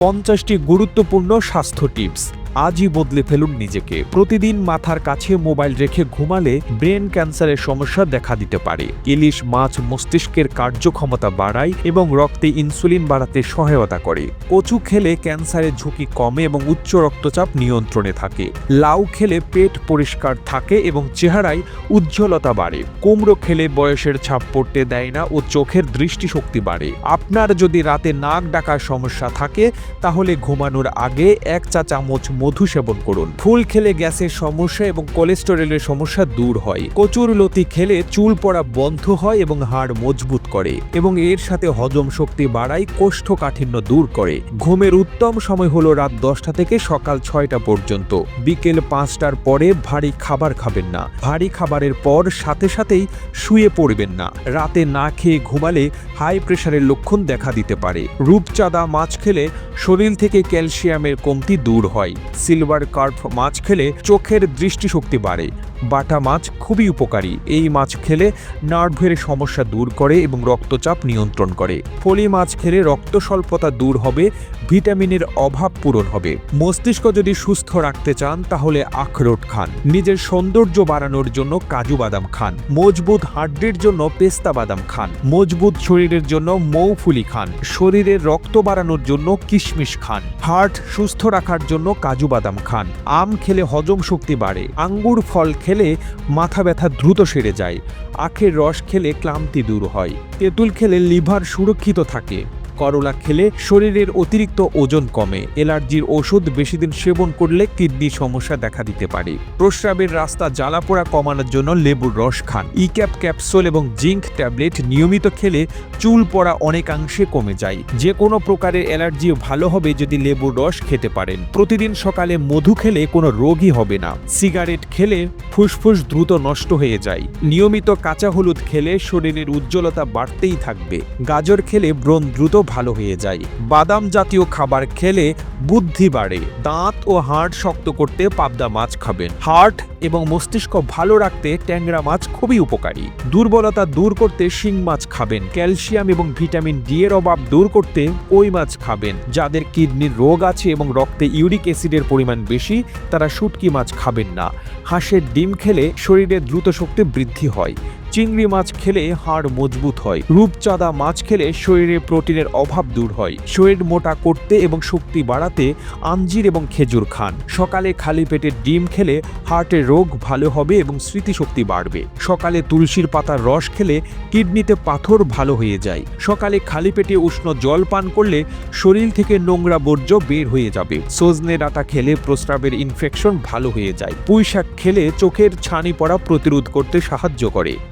পঞ্চাশটি গুরুত্বপূর্ণ স্বাস্থ্য টিপস। আজই বদলে ফেলুন নিজেকে। প্রতিদিন মাথার কাছে মোবাইল রেখে ঘুমালে ব্রেন ক্যান্সারের সমস্যা দেখা দিতে পারে। ইলিশ মাছ মস্তিষ্কের কার্যক্ষমতা বাড়ায় এবং রক্তে ইনসুলিন বাড়াতে সহায়তা করে। কচু খেলে ক্যান্সারের ঝুঁকি কমে এবং উচ্চ রক্তচাপ নিয়ন্ত্রণে থাকে। লাউ খেলে পেট পরিষ্কার থাকে এবং চেহারায় উজ্জ্বলতা বাড়ে। কুমড়ো খেলে বয়সের ছাপ পড়তে দেয় না ও চোখের দৃষ্টিশক্তি বাড়ে। আপনার যদি রাতে নাক ডাকার সমস্যা থাকে, তাহলে ঘুমানোর আগে এক চা চামচ মধু সেবন করুন। ফুল খেলে গ্যাসের সমস্যা এবং কোলেস্টেরলের সমস্যা দূর হয়। কচুর লতি খেলে চুল পড়া বন্ধ হয় এবং হাড় মজবুত করে এবং এর সাথে হজম শক্তি বাড়ায়, কোষ্ঠকাঠিন্য দূর করে। ঘুমের উত্তম সময় হলো রাত দশটা থেকে সকাল ছয়টা পর্যন্ত। বিকেল পাঁচটার পরে ভারী খাবার খাবেন না। ভারী খাবারের পর সাথে সাথেই শুয়ে পড়বেন না। রাতে না খেয়ে ঘুমালে হাই প্রেশারের লক্ষণ দেখা দিতে পারে। রূপচাঁদা মাছ খেলে শরীর থেকে ক্যালসিয়ামের কমতি দূর হয়। সিলভার কার্প মাছ খেলে চোখের দৃষ্টিশক্তি বাড়ে। বাটা মাছ খুবই উপকারী। এই মাছ খেলে নার্ভের সমস্যা দূর করে এবং রক্তচাপ নিয়ন্ত্রণ করে। ফলি মাছ খেলে রক্ত স্বল্পতা দূর হবে, ভিটামিনের অভাব পূরণ হবে। মস্তিষ্ক যদি সুস্থ রাখতে চান, তাহলে আখরোট খান। নিজের সৌন্দর্য বাড়ানোর জন্য কাজু বাদাম খান। মজবুত হাড্ডির জন্য পেস্তা বাদাম খান। মজবুত শরীরের জন্য মৌফুলি খান। শরীরের রক্ত বাড়ানোর জন্য কিশমিশ খান। হার্ট সুস্থ রাখার জন্য কাজু বাদাম খান। আম খেলে হজম শক্তি বাড়ে। আঙ্গুর ফল খেলে মাথা ব্যথা দ্রুত সেরে যায়। আখের রস খেলে ক্লান্তি দূর হয়। তেঁতুল খেলে লিভার সুরক্ষিত থাকে। করলা খেলে শরীরের অতিরিক্ত ওজন কমে। এলার্জির ওষুধ বেশি দিন সেবন করলে কিডনি সমস্যা দেখা দিতে পারে। প্রস্রাবের রাস্তা জ্বালাপোড়া কমানোর জন্য লেবুর রস খান। ইক্যাপ ক্যাপসুল এবং জিঙ্ক ট্যাবলেট নিয়মিত খেলে চুল পড়া অনেকাংশে কমে যায়। যে কোনো প্রকারের অ্যালার্জি ভালো হবে যদি লেবুর রস খেতে পারেন। প্রতিদিন সকালে মধু খেলে কোনো রোগই হবে না। সিগারেট খেলে ফুসফুস দ্রুত নষ্ট হয়ে যায়। নিয়মিত কাঁচা হলুদ খেলে শরীরের উজ্জ্বলতা বাড়তেই থাকবে। গাজর খেলে ব্রণ দ্রুত ভালো হয়ে যায়। বাদাম জাতীয় খাবার খেলে বুদ্ধি বাড়ে। দাঁত ও হাড় শক্ত করতে পাবদা মাছ খাবেন। হার্ট এবং মস্তিষ্ক ভালো রাখতে ট্যাংরা মাছ খুবই উপকারী। দুর্বলতা দূর করতে শিং মাছ খাবেন। ক্যালসিয়াম এবং ভিটামিন ডি এর অভাব দূর করতে কই মাছ খাবেন। যাদের কিডনির রোগ আছে এবং রক্তে ইউরিক অ্যাসিডের পরিমাণ বেশি, তারা শুটকি মাছ খাবেন না। হাঁসের ডিম খেলে শরীরে দ্রুত শক্তি বৃদ্ধি হয়। চিংড়ি মাছ খেলে হাড় মজবুত হয়। রূপচাঁদা মাছ খেলে শরীরে প্রোটিনের অভাব দূর হয়। শরীর মোটা করতে এবং শক্তি বাড়াতে আঞ্জির এবং খেজুর খান। সকালে খালি পেটে ডিম খেলে হার্টের রোগ ভালো হবে এবং স্মৃতিশক্তি বাড়বে। সকালে তুলসীর পাতার রস খেলে কিডনিতে পাথর ভালো হয়ে যায়। সকালে খালি পেটে উষ্ণ জল পান করলে শরীর থেকে নোংরা বর্জ্য বের হয়ে যাবে। সজনে ডাঁটা খেলে প্রস্রাবের ইনফেকশন ভালো হয়ে যায়। পুঁই শাক খেলে চোখের ছানি পড়া প্রতিরোধ করতে সাহায্য করে।